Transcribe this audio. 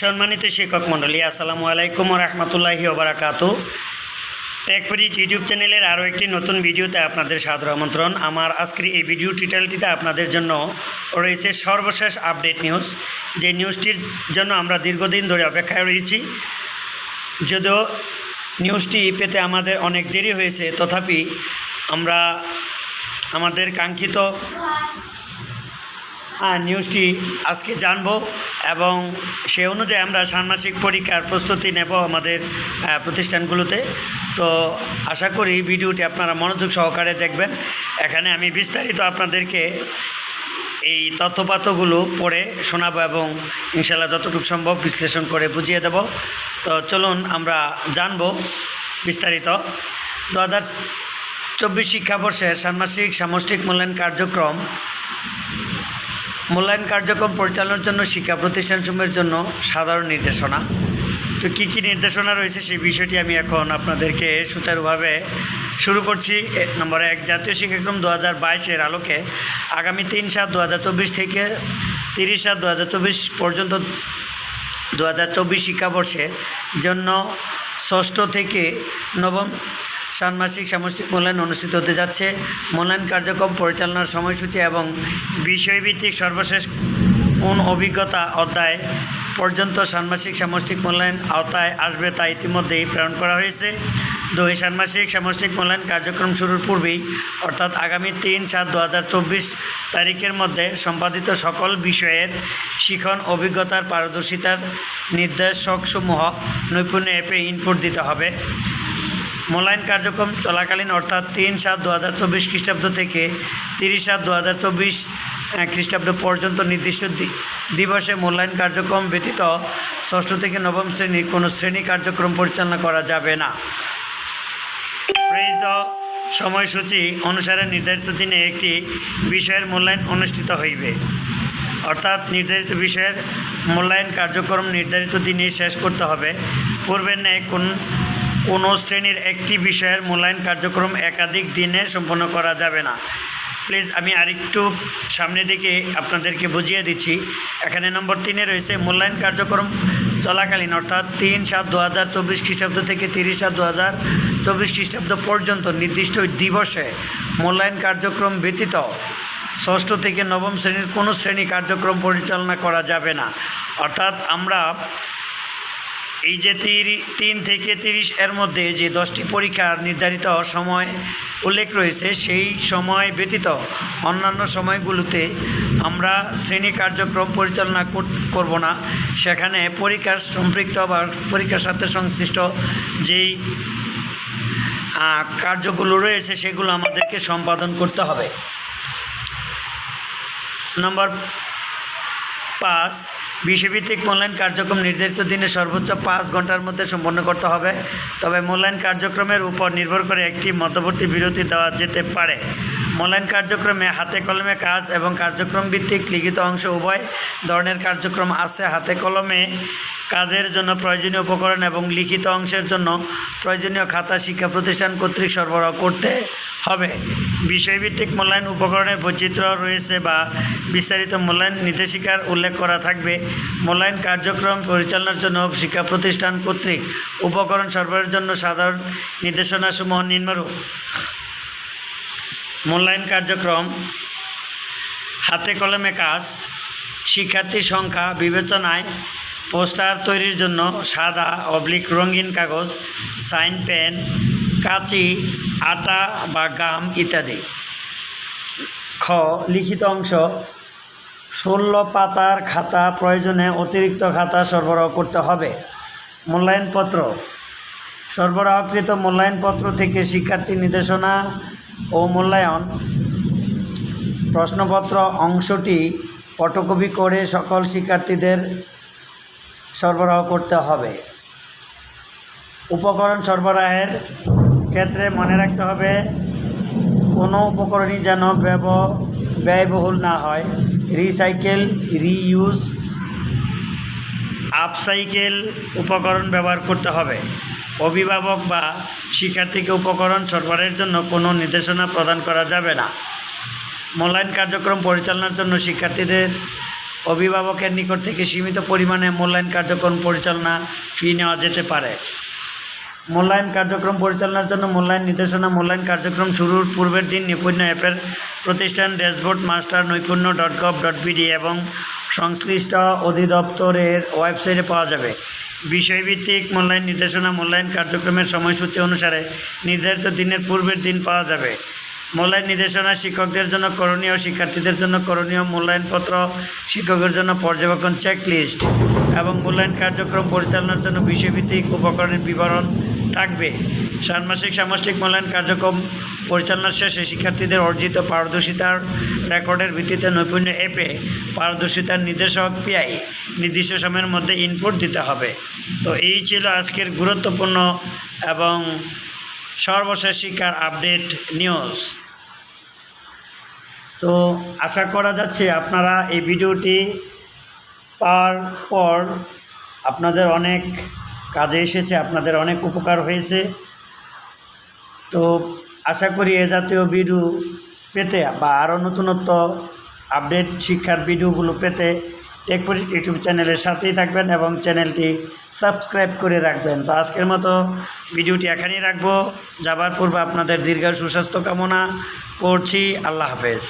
সম্মানিত শিক্ষক মণ্ডলী, আসসালামু আলাইকুম রহমতুল্লাহি ওবরাকাত টেকপরি ইউটিউব চ্যানেলের আরও একটি নতুন ভিডিওতে আপনাদের সাদর আমন্ত্রণ। আমার আজকের এই ভিডিও টিটেলটিতে আপনাদের জন্য রয়েছে সর্বশেষ আপডেট নিউজ। যে নিউজটির জন্য আমরা দীর্ঘদিন ধরে অপেক্ষায় রয়েছি। যদিও নিউজটি পেতে আমাদের অনেক দেরি হয়েছে, তথাপি আমরা আমাদের কাঙ্ক্ষিত নিউজটি আজকে জানব এবং সে অনুযায়ী আমরা ষান্মাসিক পরীক্ষার প্রস্তুতি নেব আমাদের প্রতিষ্ঠানগুলোতে। তো আশা করি ভিডিওটি আপনারা মনোযোগ সহকারে দেখবেন। এখানে আমি বিস্তারিত আপনাদেরকে এই তথ্যপাত্রগুলো পড়ে শোনাবো এবং ইনশাল্লাহ যতটুকু সম্ভব বিশ্লেষণ করে বুঝিয়ে দেব। তো চলুন আমরা জানব বিস্তারিত। দু হাজার চব্বিশ শিক্ষাবর্ষের ষান্মাসিক সামষ্টিক মূল্যায়ন কার্যক্রম মূল্যায়ন কার্যক্রম পরিচালনার জন্য, শিক্ষা প্রতিষ্ঠানসমূহের জন্য সাধারণ নির্দেশনা। তো কী কী নির্দেশনা রয়েছে সেই বিষয়টি আমি এখন আপনাদেরকে সুচারুভাবে শুরু করছি। নম্বর এক, জাতীয় শিক্ষাক্রম দু হাজার বাইশের আলোকে আগামী তিন সাত দু হাজার চব্বিশ থেকে তিরিশ সাত দু হাজার চব্বিশ পর্যন্ত দু হাজার চব্বিশ শিক্ষাবর্ষের জন্য ষষ্ঠ থেকে নবম ষান্মাসিক সামষ্টিক মূল্যায়ন অনুষ্ঠিত হতে যাচ্ছে। মূল্যায়ন কার্যক্রম পরিচালনার সময়সূচি এবং বিষয়ভিত্তিক সর্বশেষ কোন অভিজ্ঞতা অধ্যায় পর্যন্ত ষান্মাসিক সামষ্টিক মূল্যায়ন আওতায় আসবে তা ইতিমধ্যেই প্রেরণ করা হয়েছে। দুই ষান্মাসিক সামষ্টিক মূল্যায়ন কার্যক্রম শুরুর পূর্বেই, অর্থাৎ আগামী তিন সাত দু তারিখের মধ্যে সম্পাদিত সকল বিষয়ের শিখন, অভিজ্ঞতার পারদর্শিতার নির্দেশকসমূহ নৈপুণ্য অ্যাপে ইনপুট দিতে হবে। মূল্যায়ন কার্যক্রম চলাকালীন অর্থাৎ তিন সাত দু হাজার চব্বিশ খ্রিস্টাব্দ থেকে তিরিশ সাত দু হাজার চব্বিশ খ্রিস্টাব্দ পর্যন্ত নির্দিষ্ট দিবসে মূল্যায়ন কার্যক্রম ব্যতীত ষষ্ঠ থেকে নবম শ্রেণির কোনো শ্রেণি কার্যক্রম পরিচালনা করা যাবে না। প্রেরিত সময়সূচি অনুসারে নির্ধারিত দিনে একটি বিষয়ের মূল্যায়ন অনুষ্ঠিত হইবে। অর্থাৎ নির্ধারিত বিষয়ের মূল্যায়ন কার্যক্রম নির্ধারিত দিনে শেষ করতে হবে। পূর্বের ন্যায় কোন কোনো শ্রেণির একটি বিষয়ের মূল্যায়ন কার্যক্রম একাধিক দিনে সম্পন্ন করা যাবে না। প্লিজ, আমি আরেকটু সামনের দিকে আপনাদেরকে বুঝিয়ে দিচ্ছি। এখানে নম্বর তিনে রয়েছে মূল্যায়ন কার্যক্রম চলাকালীন, অর্থাৎ তিন সাত দু হাজার চব্বিশ খ্রিস্টাব্দ থেকে তিরিশ সাত দু হাজার চব্বিশ খ্রিস্টাব্দ পর্যন্ত নির্দিষ্ট দিবসে মূল্যায়ন কার্যক্রম ব্যতীত ষষ্ঠ থেকে নবম শ্রেণির কোনো শ্রেণি কার্যক্রম পরিচালনা করা যাবে না। অর্থাৎ আমরা এই যে তিন থেকে তিরিশ এর মধ্যে যে দশটি পরীক্ষার নির্ধারিত সময় উল্লেখ রয়েছে, সেই সময় ব্যতীত অন্যান্য সময়গুলোতে আমরা শ্রেণি কার্যক্রম পরিচালনা কর- করব না। সেখানে পরীক্ষার সম্পৃক্ত বা পরীক্ষার সাথে সংশ্লিষ্ট যেই কার্যগুলো রয়েছে, সেগুলো আমাদেরকে সম্পাদন করতে হবে। নম্বর পাঁচ বিষয়ভিত্তিক মূল্যায়ন কার্যক্রম নির্ধারিত দিনে সর্বোচ্চ পাঁচ ঘণ্টার মধ্যে সম্পন্ন করতে হবে। তবে মূল্যায়ন কার্যক্রমের উপর নির্ভর করে একটি মধ্যবর্তী বিরতি দেওয়া যেতে পারে। মূল্যায়ন কার্যক্রমে হাতে কলমে কাজ এবং কার্যক্রম ভিত্তিক লিখিত অংশ উভয় ধরনের কার্যক্রম আছে। হাতে কলমে কাজের জন্য প্রয়োজনীয় উপকরণ এবং লিখিত অংশের জন্য প্রয়োজনীয় খাতা, শিক্ষা প্রতিষ্ঠান কর্তৃক সরবরাহ করতে হবে। বিষয়ভিত্তিক মূল্যায়ন উপকরণের বৈচিত্র্য রয়েছে বা বিস্তারিত মূল্যায়ন নির্দেশিকার উল্লেখ করা থাকবে। মূল্যায়ন কার্যক্রম পরিচালনার জন্য শিক্ষা প্রতিষ্ঠান কর্তৃক উপকরণ সরবরাহের জন্য সাধারণ নির্দেশনাসমূহ নিম্নরূপ। মূল্যায়ন কার্যক্রম, হাতে কলমে কাজ, শিক্ষার্থী সংখ্যা, বিবেচনায়, পোস্টার তৈরির জন্য সাদা, অবলিক রঙিন কাগজ, সাইন, পেন কাঁচি, আটা বা গাম ইত্যাদি। খ, লিখিত অংশ, ষোলো পাতার খাতা প্রয়োজনে অতিরিক্ত খাতা সরবরাহ করতে হবে। মূল্যায়নপত্র, সরবরাহকৃত মূল্যায়নপত্র থেকে শিক্ষার্থী নির্দেশনা ও মূল্যায়ন, প্রশ্নপত্র, অংশটি ফটোকপি করে সকল শিক্ষার্থীদের সরবরাহ করতে হবে। উপকরণ সরবরাহের ক্ষেত্রে মনে রাখতে হবে, কোনো উপকরণই যেন ব্যব, ব্যয়বহুল না হয়। রিসাইকেল, রিইউজ, আপসাইকেল উপকরণ ব্যবহার করতে হবে। অভিভাবক বা শিক্ষার্থীকে উপকরণ সরবরাহের জন্য কোনো নির্দেশনা প্রদান করা যাবে না। মূল্যায়ন কার্যক্রম পরিচালনার জন্য শিক্ষার্থীদের অভিভাবকের নিকট থেকে সীমিত পরিমাণে মূল্যায়ন কার্যক্রম পরিচালনা ফি নেওয়া যেতে পারে। মূল্যায়ন কার্যক্রম পরিচালনার জন্য মূল্যায়ন নির্দেশনা, মূল্যায়ন কার্যক্রম শুরুর পূর্বের দিন নৈপুণ্য অ্যাপের প্রতিষ্ঠান dashboard master Naipunya dot gov dot BD এবং সংশ্লিষ্ট অধিদপ্তরের ওয়েবসাইটে পাওয়া যাবে। বিষয়ভিত্তিক মূল্যায়ন নির্দেশনা, মূল্যায়ন কার্যক্রমের সময়সূচি অনুসারে নির্ধারিত দিনের পূর্বের দিন পাওয়া যাবে। মূল্যায়ন নির্দেশনা শিক্ষকদের জন্য করণীয়, শিক্ষার্থীদের জন্য করণীয় মূল্যায়নপত্র, শিক্ষকের জন্য পর্যবেক্ষণ চেকলিস্ট এবং মূল্যায়ন কার্যক্রম পরিচালনার জন্য বিষয়ভিত্তিক উপকরণের বিবরণ থাকবে। ষান্মাসিক সামষ্টিক মূল্যায়ন কার্যক্রম পরিচালনা শেষে শিক্ষার্থীদের অর্জিত পারদর্শিতার রেকর্ডের ভিত্তিতে নৈপুণ্য অ্যাপে পারদর্শিতার নির্দেশক পিআই নির্দিষ্ট সময়ের মধ্যে ইনপুট দিতে হবে। তো এই ছিল আজকের গুরুত্বপূর্ণ এবং সর্বশেষ শিক্ষার আপডেট নিউজ তো আশা করা যাচ্ছে আপনারা এই ভিডিওটি পাওয়ার পর আপনাদের অনেক কাজে এসেছে, আপনাদের অনেক উপকার হয়েছে। তো আশা করি এ জাতীয় ভিডিও পেতে বা আরও নতুনত্ব আপডেট শিক্ষার ভিডিওগুলো পেতে টেকপুরি ইউটিউব চ্যানেলের সাথেই থাকবেন এবং চ্যানেলটি সাবস্ক্রাইব করে রাখবেন। তো আজকের মতো ভিডিওটি এখানেই রাখব। যাবার পূর্বে আপনাদের দীর্ঘ সুস্বাস্থ্য কামনা করছি। আল্লাহ হাফেজ।